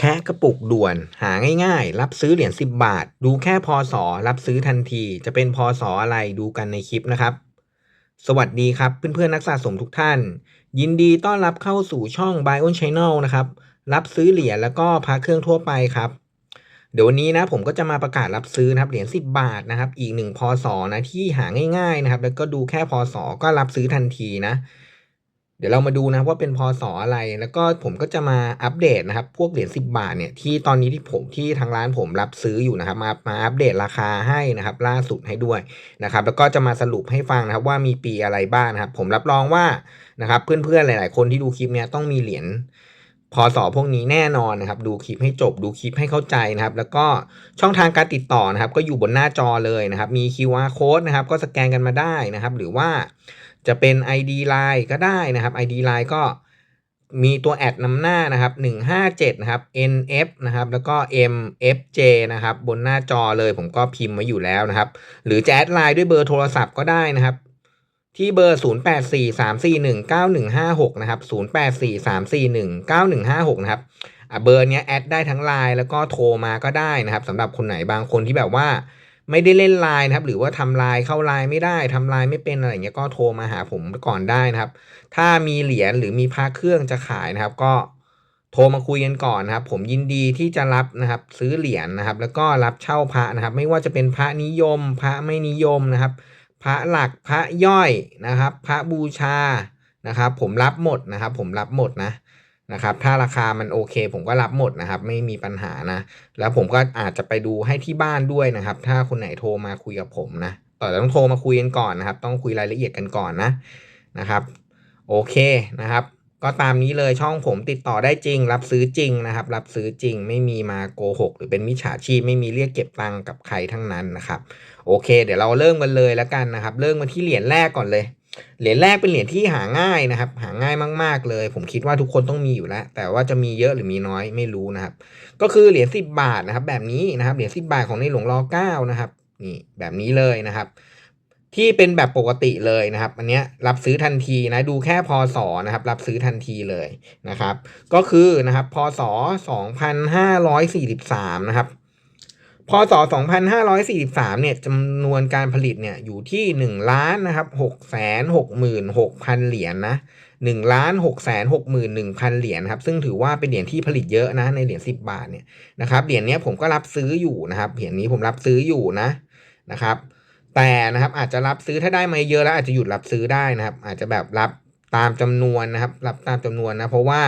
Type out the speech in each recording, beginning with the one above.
แค่กระปุกด่วนหาง่ายๆ รับซื้อเหรียญ10 บาท ดูแค่พศรับซื้อทันที จะเป็นพศออะไรดูกันในคลิปนะครับ สวัสดีครับเพื่อนๆนักสะสมทุกท่าน ยินดีต้อนรับเข้าสู่ช่อง Buy on Channel นะครับ รับซื้อเหรียญแล้วก็พระเครื่องทั่วไปครับ เดี๋ยววันนี้นะผมก็จะมาประกาศรับซื้อนะครับเหรียญ10 บาทนะครับ อีกหนึ่งพศนะที่หาง่ายๆนะครับแล้วก็ดูแค่พศก็รับซื้อทันทีนะ เดี๋ยวเรามาดูนะว่าเป็นพศอะไร แล้วก็ผมก็จะมาอัปเดตนะครับ พวกเหรียญ10 บาทเนี่ยที่ตอนนี้ที่ผมที่ทางร้านผมรับซื้ออยู่นะครับ มามาอัปเดตราคาให้นะครับ ล่าสุดให้ด้วยนะครับ แล้วก็จะมาสรุปให้ฟังนะครับว่ามีปีอะไรบ้างนะครับ ผมรับรองว่านะครับเพื่อนๆหลาย ๆ คนที่ดูคลิปเนี้ยต้องมีเหรียญพศพวกนี้แน่นอนนะครับ ดูคลิปให้จบดูคลิปให้เข้าใจนะครับ แล้วก็ช่องทางการติดต่อนะครับ ก็อยู่บนหน้าจอเลยนะครับ มี QR code นะครับ ก็สแกนกันมาได้นะครับ หรือว่า จะเป็น ID Line ก็ได้นะครับ ID Line ก็มีตัวแอดนำหน้านะครับ 157 นะครับ NF นะครับ แล้วก็ MFJ นะครับ บนหน้าจอเลยผมก็พิมพ์ไว้อยู่แล้วนะครับ หรือจะแอดไลน์ด้วยเบอร์โทรศัพท์ก็ได้นะครับ ที่เบอร์ 0843419156 นะครับ 0843419156 นะครับเบอร์เนี้ยแอดได้ทั้งไลน์แล้วก็โทรมาก็ได้นะครับสำหรับคนไหนบางคนที่แบบว่า ไม่ได้เล่นไลน์นะครับ หรือว่าทำไลน์เข้าไลน์ไม่ได้ทำไลน์ไม่เป็นอะไรเงี้ยก็โทรมาหาผมก่อนได้นะครับ ถ้ามีเหรียญหรือมีพระเครื่องจะขายนะครับ ก็โทรมาคุยกันก่อนนะครับ ผมยินดีที่จะรับนะครับ ซื้อเหรียญนะครับ แล้วก็รับเช่าพระนะครับ ไม่ว่าจะเป็นพระนิยม พระไม่นิยมนะครับ พระหลักพระย่อยนะครับ พระบูชานะครับ ผมรับหมดนะครับ ผมรับหมดนะ นะครับถ้าราคามันโอเค ผมก็รับหมดนะครับ ไม่มีปัญหานะ แล้วผมก็อาจจะไปดูให้ที่บ้านด้วยนะครับ ถ้าคนไหนโทรมาคุยกับผมนะต่อต้องโทรมาคุยกันก่อนนะครับ ต้องคุยรายละเอียดกันก่อนนะนะครับโอเคนะครับ ก็ตามนี้เลยช่องผมติดต่อได้จริง รับซื้อจริงนะครับ รับซื้อจริงไม่มีมาโกหกหรือเป็นมิจฉาชีพไม่มีเรียกเก็บตังค์กับใครทั้งนั้นนะครับ โอเค เดี๋ยวเราเริ่มกันเลยแล้วกันนะครับ เริ่มกันที่เหรียญแรกก่อนเลย เหรียญแรกเป็นเหรียญที่หาง่ายนะครับ หาง่ายมาก ๆ เลย ผมคิดว่าทุกคนต้องมีอยู่แล้ว แต่ว่าจะมีเยอะหรือมีน้อยไม่รู้นะครับ ก็คือเหรียญสิบบาทนะครับ แบบนี้นะครับ เหรียญสิบบาทของในหลวงรอเก้านะครับนี่แบบนี้เลยนะครับ ที่เป็นแบบปกติเลยนะครับ อันเนี้ยรับซื้อทันทีนะดูแค่พศนะครับ รับซื้อทันทีเลยนะครับ ก็คือนะครับพศ2543นะครับ พศ 2543 เนี่ยจำนวนการผลิตเนี่ยอยู่ที่ 1 ล้านนะครับ666,000 เหรียญนะ1ล้าน661,000 เหรียญครับซึ่งถือว่าเป็นเหรียญที่ผลิตเยอะนะในเหรียญ10 บาทเนี่ยนะครับเหรียญนี้ผมก็รับซื้ออยู่นะครับเหรียญนี้ผมรับซื้ออยู่นะนะครับ แต่นะครับอาจจะรับซื้อถ้าได้มาเยอะแล้วอาจจะหยุดรับซื้อได้นะครับ อาจจะแบบรับตามจำนวนนะครับ รับตามจำนวนนะเพราะว่า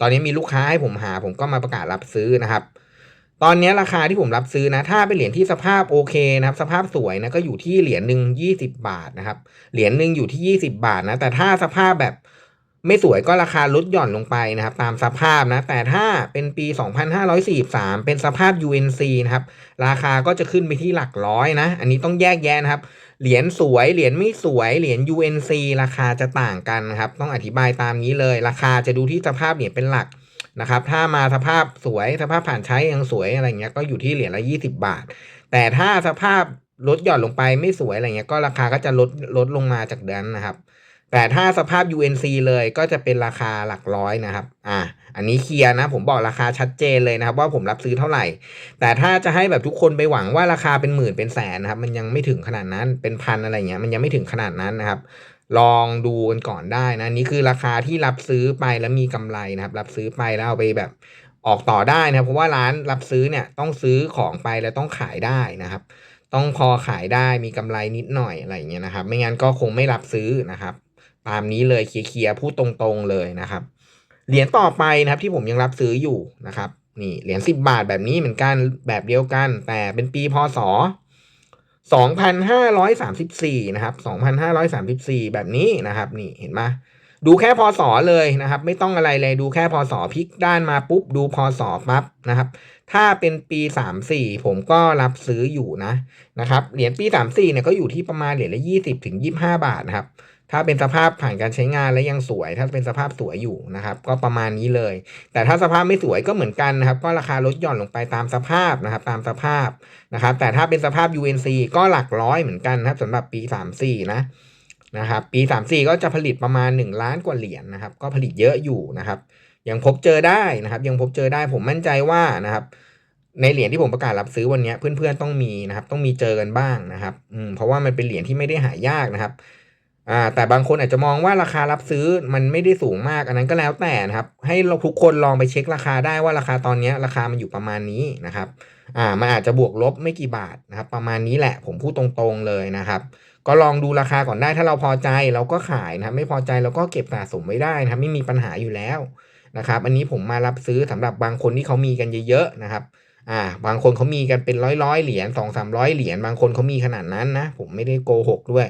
ตอนนี้มีลูกค้าให้ผมหาผมก็มาประกาศรับซื้อนะครับ ตอนนี้ราคาที่ผมรับซื้อนะ ถ้าเป็นเหรียญที่สภาพโอเคนะครับ สภาพสวยนะก็อยู่ที่เหรียญหนึ่งยี่สิบบาทนะครับ เหรียญหนึ่งอยู่ที่ยี่สิบาทนะ แต่ถ้าสภาพแบบไม่สวยก็ราคาลดหย่อนลงไปนะครับ ตามสภาพนะ แต่ถ้าเป็นปี 2543 เป็นสภาพ UNC นะครับ ราคาก็จะขึ้นไปที่หลักร้อยนะ อันนี้ต้องแยกแยะนะครับ เหรียญสวย เหรียญไม่สวย เหรียญ UNC ราคาจะต่างกันนะครับ ต้องอธิบายตามนี้เลย ราคาจะดูที่สภาพเหรียญเป็นหลัก นะครับ ถ้ามาสภาพสวยสภาพผ่านใช้ยังสวยอะไรเงี้ยก็อยู่ที่เหรียญละ20บาท แต่ถ้าสภาพลดหย่อนลงไปไม่สวยอะไรเงี้ยก็ราคาก็จะลดลดลงมาจากเดือนนะครับ แต่ถ้าสภาพ UNC เลยก็จะเป็นราคาหลักร้อยนะครับ อ่า อันนี้เคลียร์นะ ผมบอกราคาชัดเจนเลยนะครับ ว่าผมรับซื้อเท่าไหร่ แต่ถ้าจะให้แบบทุกคนไปหวังว่าราคาเป็นหมื่นเป็นแสนนะครับ มันยังไม่ถึงขนาดนั้นเป็นพันอะไรเงี้ยมันยังไม่ถึงขนาดนั้นนะครับ ลองดูกันก่อนได้นะนี่คือราคาที่รับซื้อไปแล้วมีกำไรนะครับ รับซื้อไปแล้วเอาไปแบบออกต่อได้นะครับเพราะว่าร้านรับซื้อเนี่ยต้องซื้อของไปแล้วต้องขายได้นะครับ ต้องพอขายได้มีกำไรนิดหน่อยอะไรเงี้ยนะครับ ไม่งั้นก็คงไม่รับซื้อนะครับ ตามนี้เลยเคลียร์ๆพูดตรงๆเลยนะครับเหรียญต่อไปนะครับที่ผมยังรับซื้ออยู่นะครับนี่เหรียญสิบบาทแบบนี้เหมือนกันแบบเดียวกัน แต่เป็นปีพศ สองพันห้าร้อยสามสิบสี่นะครับสองพันห้าร้อยสามสิบสี่แบบนี้นะครับ นี่เห็นไหมดูแค่พอสอเลยนะครับ ไม่ต้องอะไรเลยดูแค่พอสอพลิกด้านมาปุ๊บ ดูพอสอปั๊บนะครับ ถ้าเป็นปีสามสี่ผมก็รับซื้ออยู่นะนะครับเหรียญปีสามสี่เนี่ยก็อยู่ที่ประมาณเหรียญละยี่สิบถึงยี่ห้าบาทนะครับ ถ้าเป็นสภาพผ่านการใช้งานและยังสวย ถ้าเป็นสภาพสวยอยู่นะครับ ก็ประมาณนี้เลย แต่ถ้าสภาพไม่สวยก็เหมือนกันนะครับ ก็ราคาลดหย่อนลงไปตามสภาพนะครับ ตามสภาพนะครับ แต่ถ้าเป็นสภาพ UNC ก็หลักร้อยเหมือนกันนะครับสำหรับปี 34 นะนะครับปี 34 ก็จะผลิตประมาณ 1 ล้านกว่าเหรียญนะครับ ก็ผลิตเยอะอยู่นะครับ ยังพบเจอได้นะครับ ยังพบเจอได้ผมมั่นใจว่านะครับ ในเหรียญที่ผมประกาศรับซื้อวันนี้เพื่อนๆต้องมีนะครับ ต้องมีเจอกันบ้างนะครับอืมเพราะว่ามันเป็นเหรียญที่ไม่ได้หายากนะครับ อ่าแต่บางคนอาจจะมองว่าราคารับซื้อมันไม่ได้สูงมากอันนั้นก็แล้วแต่นะครับ ให้เราทุกคนลองไปเช็คราคาได้ว่าราคาตอนนี้ราคามันอยู่ประมาณนี้นะครับอ่ามันอาจจะบวกลบไม่กี่บาทนะครับ ประมาณนี้แหละผมพูดตรงๆเลยนะครับ ก็ลองดูราคาก่อนได้ถ้าเราพอใจเราก็ขายนะครับ ไม่พอใจเราก็เก็บสะสมไว้ได้นะครับ ไม่มีปัญหาอยู่แล้วนะครับ อันนี้ผมมารับซื้อสำหรับบางคนที่เขามีกันเยอะๆนะครับ อ่าบางคนเขามีกันเป็นร้อยร้อยเหรียญสองสามร้อยเหรียญบางคนเขามีขนาดนั้นนะ ผมไม่ได้โกหกด้วย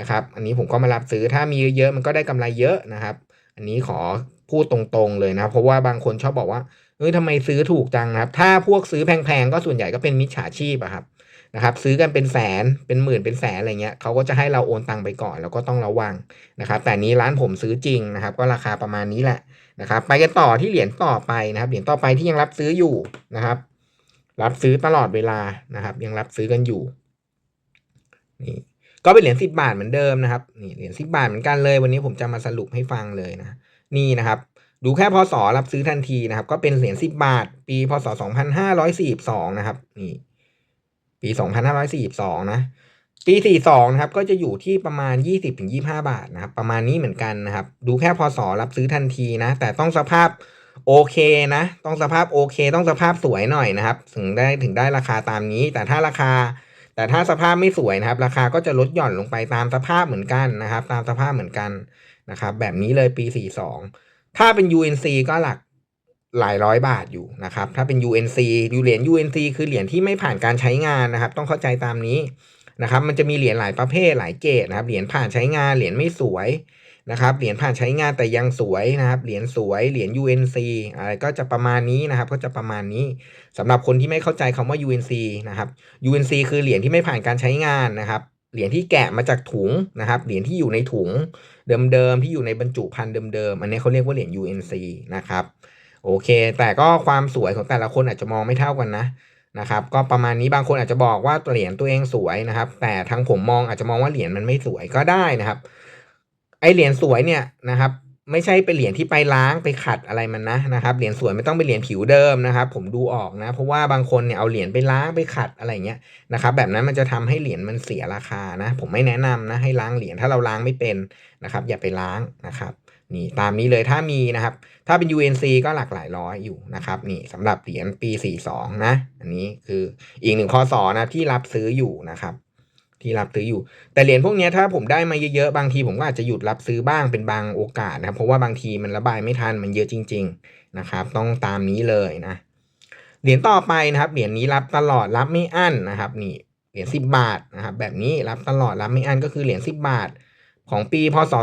นะครับอันนี้ผมก็มารับซื้อถ้ามีเยอะๆมันก็ได้กำไรเยอะนะครับ อันนี้ขอพูดตรงๆเลยนะ เพราะว่าบางคนชอบบอกว่าเฮ้ยทำไมซื้อถูกจังนะครับ ถ้าพวกซื้อแพงๆก็ส่วนใหญ่ก็เป็นมิจฉาชีพอะครับนะครับซื้อกันเป็นแสนเป็นหมื่นเป็นแสนอะไรเงี้ยเขาก็จะให้เราโอนตังไปก่อนแล้วก็ต้องระวังนะครับ แต่นี้ร้านผมซื้อจริงนะครับ ก็ราคาประมาณนี้แหละนะครับ ไปกันต่อที่เหรียญต่อไปนะครับเหรียญต่อไปที่ยังรับซื้ออยู่นะครับ รับซื้อตลอดเวลานะครับ ยังรับซื้อกันอยู่นี่ก็เป็นเหรียญสิบาทเหมือนเดิมนะครับนี่เหรียญสิบาทเหมือนกันเลย วันนี้ผมจะมาสรุปให้ฟังเลยนะ นี่นะครับ ดูแค่พศรับซื้อทันทีนะครับ ก็เป็นเหรียญสิบาท ปีพศสองพันห้าร้อยสี่สองนะครับ นี่ ปีสองพันห้าร้อยสี่สองนะปีสี่สองนะครับ ก็จะอยู่ที่ประมาณยี่สิบถึงยี่ห้าบาทนะครับ ประมาณนี้เหมือนกันนะครับ ดูแค่พศรับซื้อทันทีนะ แต่ต้องสภาพ โอเคนะ ต้องสภาพโอเค ต้องสภาพสวยหน่อยนะครับ ถึงได้ถึงได้ราคาตามนี้ แต่ถ้าราคา แต่ถ้าสภาพไม่สวยนะครับ ราคาก็จะลดหย่อนลงไปตามสภาพเหมือนกันนะครับ ตามสภาพเหมือนกันนะครับ แบบนี้เลยปี 42 ถ้าเป็น UNC ก็หลักหลายร้อยบาทอยู่นะครับ ถ้าเป็น UNC ดูเหรียญ UNC คือเหรียญที่ไม่ผ่านการใช้งานนะครับ ต้องเข้าใจตามนี้นะครับ มันจะมีเหรียญหลายประเภทหลายเกรดนะครับ เหรียญผ่านใช้งาน เหรียญไม่สวย นะครับเหรียญผ่านใช้งานแต่ยังสวยนะครับเหรียญสวยเหรียญ UNC อะไรก็จะประมาณนี้นะครับก็จะประมาณนี้สำหรับคนที่ไม่เข้าใจคำว่า UNC นะครับ UNC คือเหรียญที่ไม่ผ่านการใช้งานนะครับเหรียญที่แกะมาจากถุงนะครับเหรียญที่อยู่ในถุงเดิมๆที่อยู่ในบรรจุภัณฑ์เดิมๆอันนี้เขาเรียกว่าเหรียญ UNC นะครับโอเค แต่ก็ความสวยของแต่ละคนอาจจะมองไม่เท่ากันนะนะครับก็ประมาณนี้บางคนอาจจะบอกว่าเหรียญตัวเองสวยนะครับ แต่ทางผมมองอาจจะมองว่าเหรียญมันไม่สวยก็ได้นะครับ ไอเหรียญสวยเนี่ยนะครับไม่ใช่เป็นเหรียญที่ไปล้างไปขัดอะไรมันนะนะครับเหรียญสวยไม่ต้องเป็นเหรียญผิวเดิมนะครับ ผมดูออกนะ เพราะว่าบางคนเนี่ยเอาเหรียญไปล้างไปขัดอะไรเงี้ยนะครับแบบนั้นมันจะทำให้เหรียญมันเสียราคานะ ผมไม่แนะนำนะให้ล้างเหรียญถ้าเราล้างไม่เป็นนะครับ อย่าไปล้างนะครับนี่ตามนี้เลยถ้ามีนะครับ ถ้าเป็น UNC ก็หลักหลายร้อยอยู่นะครับนี่สำหรับเหรียญปี 42 นะ อันนี้คืออีกหนึ่งข้อสอนะที่รับซื้ออยู่นะครับ ที่รับซื้ออยู่ แต่เหรียญพวกนี้ถ้าผมได้มาเยอะๆ บางทีผมก็อาจจะหยุดรับซื้อบ้างเป็นบางโอกาสนะครับเพราะว่าบางทีมันระบายไม่ทันมันเยอะจริง ๆนะครับ ต้องตามนี้เลยนะเหรียญต่อไปนะครับเหรียญนี้รับตลอดรับไม่อั้นนะครับ นี่เหรียญ10 บาทนะครับ แบบนี้รับตลอดรับไม่อั้นก็คือเหรียญ10 บาท ของปีพศ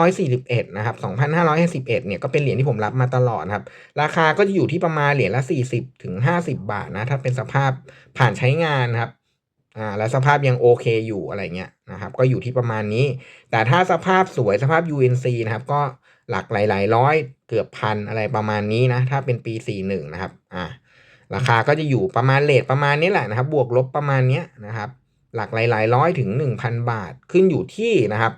2541 นะครับ 2551 เนี่ยก็เป็นเหรียญที่ผมรับมาตลอดครับ ราคาก็จะอยู่ที่ประมาณเหรียญละ 40 ถึง 50 บาทนะ ถ้าเป็นสภาพผ่านใช้งานนครับ อ่าและสภาพยังโอเคอยู่อะไรเงี้ยนะครับก็อยู่ที่ประมาณนี้ แต่ถ้าสภาพสวยสภาพ UNC นะครับก็หลักหลายๆร้อยเกือบพันอะไรประมาณนี้นะถ้าเป็นปี 41 นะครับอ่าราคาก็จะอยู่ประมาณเลทประมาณนี้แหละนะครับ บวกลบประมาณนี้นะครับ หลักหลายๆร้อยถึง 1,000 บาทขึ้นอยู่ที่นะครับ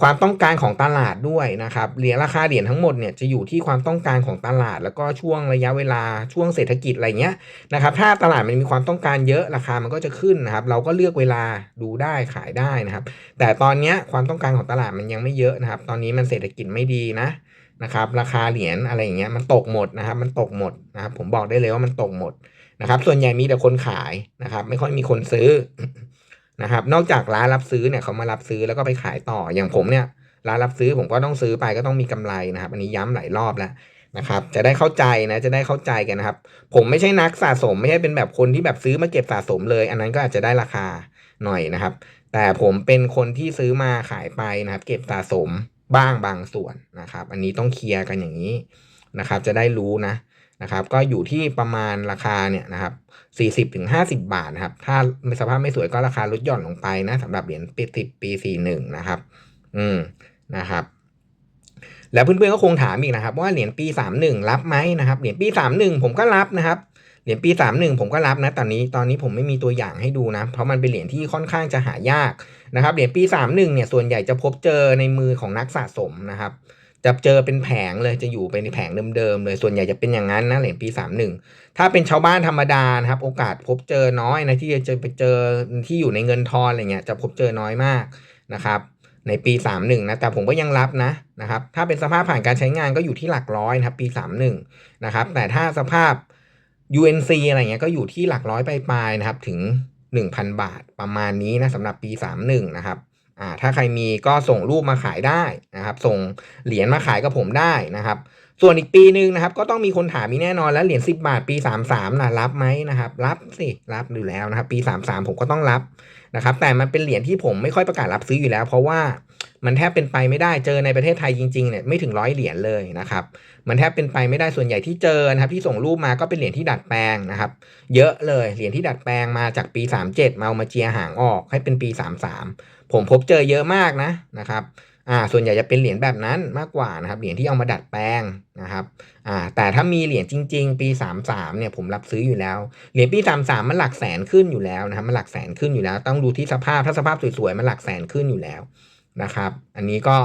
ความต้องการของตลาดด้วยนะครับเหรียญราคาเหรียญทั้งหมดเนี่ยจะอยู่ที่ความต้องการของตลาด แล้วก็ช่วงระยะเวลาช่วงเศรษฐกิจอะไรเงี้ยนะครับถ้าตลาดมันมีความต้องการเยอะราคามันก็จะขึ้นนะครับ เราก็เลือกเวลาดูได้ขายได้นะครับ แต่ตอนนี้ความต้องการของตลาดมันยังไม่เยอะนะครับ ตอนนี้มันเศรษฐกิจไม่ดีนะนะครับ ราคาเหรียญอะไรอย่างเงี้ยมันตกหมดนะครับ มันตกหมดนะครับ ผมบอกได้เลยว่ามันตกหมดนะครับ ส่วนใหญ่มีแต่คนขายนะครับ ไม่ค่อยมีคนซื้อ นะครับ นอกจากร้านรับซื้อเนี่ยเขามารับซื้อแล้วก็ไปขายต่ออย่างผมเนี่ยร้านรับซื้อผมก็ต้องซื้อไปก็ต้องมีกำไรนะครับ อันนี้ย้ำหลายรอบแล้วนะครับ จะได้เข้าใจนะจะได้เข้าใจกันนะครับ ผมไม่ใช่นักสะสมไม่ใช่เป็นแบบคนที่แบบซื้อมาเก็บสะสมเลย อันนั้นก็อาจจะได้ราคาหน่อยนะครับ แต่ผมเป็นคนที่ซื้อมาขายไปนะครับ เก็บสะสมบ้างบางส่วนนะครับ อันนี้ต้องเคลียร์กันอย่างนี้นะครับ จะได้รู้นะ นะครับก็อยู่ที่ประมาณราคาเนี่ยนะครับสี่สิบถึงห้าสิบาทนะครับ ถ้าสภาพไม่สวยก็ราคาลดหย่อนลงไปนะสำหรับเหรียญปีสิบปีสี่หนึ่งนะครับ อืมนะครับแล้วเพื่อนๆก็คงถามอีกนะครับว่าเหรียญปีสามหนึ่งรับไหมนะครับเหรียญปีสามหนึ่งผมก็รับนะครับเหรียญปีสามหนึ่งผมก็รับนะตอนนี้ตอนนี้ผมไม่มีตัวอย่างให้ดูนะเพราะมันเป็นเหรียญที่ค่อนข้างจะหายากนะครับเหรียญปีสามหนึ่งเนี่ยส่วนใหญ่จะพบเจอในมือของนักสะสมนะครับ จะเจอเป็นแผงเลยจะอยู่เป็นแผงเดิมๆเลยส่วนใหญ่จะเป็นอย่างนั้นนะเหรียญปี 31 ถ้าเป็นชาวบ้านธรรมดานะครับ โอกาสพบเจอน้อยนะที่จะเจอไปเจอที่อยู่ในเงินทอนอะไรเงี้ยจะพบเจอน้อยมากนะครับ ในปี 31 นะแต่ผมก็ยังรับนะนะครับ ถ้าเป็นสภาพผ่านการใช้งานก็อยู่ที่หลักร้อยนะครับ ปี 31 นะครับ แต่ถ้าสภาพ UNC อะไรเงี้ยก็อยู่ที่หลักร้อยปลายๆนะครับถึง 1,000 บาทประมาณนี้นะสำหรับปี 31 นะครับ อ่าถ้าใครมีก็ส่งรูปมาขายได้นะครับ ส่งเหรียญมาขายกับผมได้นะครับ ส่วนอีกปีหนึ่งนะครับ ก็ต้องมีคนถามมีแน่นอนแล้วเหรียญ10 บาท ปี 33นะรับไหมนะครับ รับสิรับอยู่แล้วนะครับ ปี 33 ผมก็ต้องรับนะครับ แต่มันเป็นเหรียญที่ผมไม่ค่อยประกาศรับซื้ออยู่แล้ว เพราะว่า มันแทบเป็นไปไม่ได้เจอในประเทศไทยจริงๆเนี่ยไม่ถึงร้อยเหรียญเลยนะครับมันแทบเป็นไปไม่ได้ส่วนใหญ่ที่เจอนะครับที่ส่งรูปมาก็เป็นเหรียญที่ดัดแปลงนะครับ เยอะเลยเหรียญที่ดัดแปลงมาจากปี 37มาเอามาเจียหางออกให้เป็นปี 33 ผมพบเจอเยอะมากนะนะครับอ่าส่วนใหญ่จะเป็นเหรียญแบบนั้นมากกว่านะครับเหรียญที่เอามาดัดแปลงนะครับอ่าแต่ถ้ามีเหรียญจริง ๆ ปี 33เนี่ยผมรับซื้ออยู่แล้วเหรียญปี 33 มันหลักแสนขึ้นอยู่แล้วนะครับมันหลักแสนขึ้นอยู่แล้ว ต้องดูที่สภาพถ้าสภาพสวยๆมันหลักแสนขึ้นอยู่แล้ว นะครับ อันนี้ก็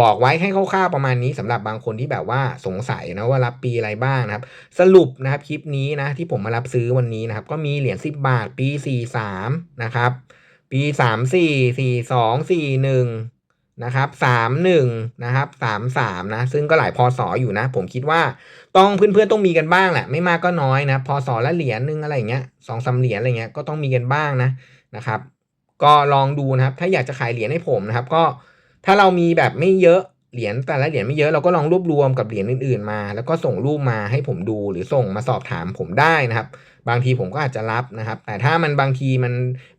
บอกไว้ให้คร่าวๆประมาณนี้สำหรับบางคนที่แบบว่าสงสัยนะว่ารับปีอะไรบ้างนะครับ สรุปนะครับคลิปนี้นะที่ผมมารับซื้อวันนี้นะครับ ก็มีเหรียญ10 บาทปี 43 นะครับ ปี 34 42 41 นะครับ 31 นะครับ 33 นะ ซึ่งก็หลายพศออยู่นะ ผมคิดว่าต้องเพื่อนๆต้องมีกันบ้างแหละ ไม่มากก็น้อยนะพศละเหรียญนึงอะไรเงี้ยสองสาเหรียญอะไรเงี้ยก็ต้องมีกันบ้างนะนะครับ ก็ลองดูนะครับ ถ้าอยากจะขายเหรียญให้ผมนะครับ ก็ถ้าเรามีแบบไม่เยอะเหรียญแต่ละเหรียญไม่เยอะเราก็ลองรวบรวมกับเหรียญอื่นๆมา แล้วก็ส่งรูปมาให้ผมดูหรือส่งมาสอบถามผมได้นะครับ บางทีผมก็อาจจะรับนะครับ แต่ถ้ามันบางทีมัน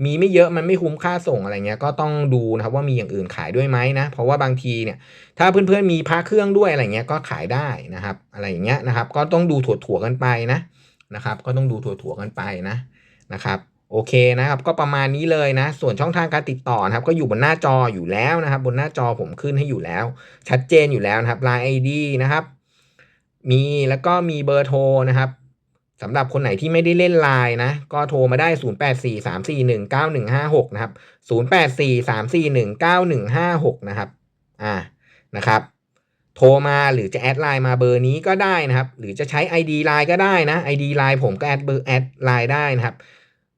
มีไม่เยอะมันไม่คุ้มค่าส่งอะไรเงี้ยก็ต้องดูนะครับว่ามีอย่างอื่นขายด้วยไหมนะ เพราะว่าบางทีเนี่ย ถ้าเพื่อนๆมีพระเครื่องด้วยอะไรเงี้ยก็ขายได้นะครับ อะไรอย่างเงี้ยนะครับ ก็ต้องดูถั่วๆกันไปนะนะครับ ก็ต้องดูถั่วๆกันไปนะนะครับ โอเคนะครับก็ประมาณนี้เลยนะ ส่วนช่องทางการติดต่อนะครับ ก็อยู่บนหน้าจออยู่แล้วนะครับ บนหน้าจอผมขึ้นให้อยู่แล้ว ชัดเจนอยู่แล้วนะครับ Line ID นะครับ มีแล้วก็มีเบอร์โทรนะครับสำหรับคนไหนที่ไม่ได้เล่นไลน์นะ ก็โทรมาได้ 0843419156 นะครับ 0843419156 นะครับ อ่า นะครับ โทรมาหรือจะแอดไลน์มาเบอร์นี้ก็ได้นะครับ หรือจะใช้ ID ไลน์ก็ได้นะ ID ไลน์ผมก็แอดเบอร์แอดไลน์ได้นะครับ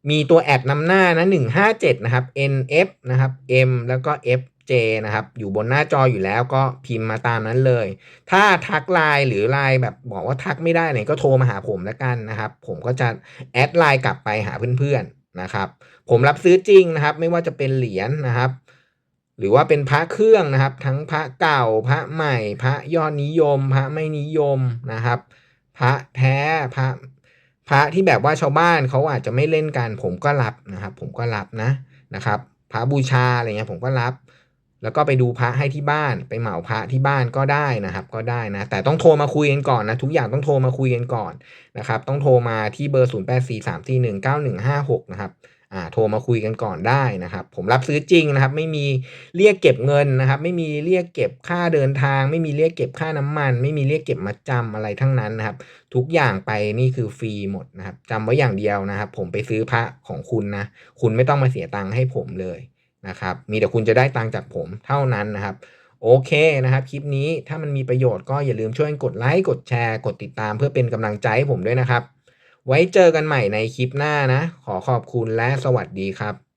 มีตัวแอดนำหน้านะ157 นะครับ NF นะครับ M แล้วก็ FJ นะครับ อยู่บนหน้าจออยู่แล้วก็พิมพ์มาตามนั้นเลย ถ้าทักไลน์หรือไลน์แบบบอกว่าทักไม่ได้เนี่ยก็โทรมาหาผมแล้วกันนะครับ ผมก็จะแอดไลน์กลับไปหาเพื่อนๆนะครับ ผมรับซื้อจริงนะครับ ไม่ว่าจะเป็นเหรียญนะครับ หรือว่าเป็นพระเครื่องนะครับ ทั้งพระเก่าพระใหม่ พระยอดนิยม พระไม่นิยมนะครับ พระแท้พระ พระที่แบบว่าชาวบ้านเขาอาจจะไม่เล่นกัน ผมก็รับนะครับ ผมก็รับนะนะครับ พระบูชาอะไรเงี้ยผมก็รับ แล้วก็ไปดูพระให้ที่บ้าน ไปเหมาพระที่บ้านก็ได้นะครับ ก็ได้นะ แต่ต้องโทรมาคุยกันก่อนนะ ทุกอย่างต้องโทรมาคุยกันก่อนนะครับ ต้องโทรมาที่เบอร์ 0843419156 นะครับ โทรมาคุยกันก่อนได้นะครับ ผมรับซื้อจริงนะครับ ไม่มีเรียกเก็บเงินนะครับ ไม่มีเรียกเก็บค่าเดินทาง ไม่มีเรียกเก็บค่าน้ำมัน ไม่มีเรียกเก็บมาจำอะไรทั้งนั้นนะครับ ทุกอย่างไปนี่คือฟรีหมดนะครับจำไว้อย่างเดียวนะครับ ผมไปซื้อพระของคุณนะ คุณไม่ต้องมาเสียตังค์ให้ผมเลยนะครับ มีแต่คุณจะได้ตังค์จากผมเท่านั้นนะครับโอเคนะครับคลิปนี้ถ้ามันมีประโยชน์ก็อย่าลืมช่วยกดไลค์กดแชร์ กดติดตามเพื่อเป็นกำลังใจให้ผมด้วยนะครับ ไว้เจอกันใหม่ในคลิปหน้านะ ขอขอบคุณและสวัสดีครับ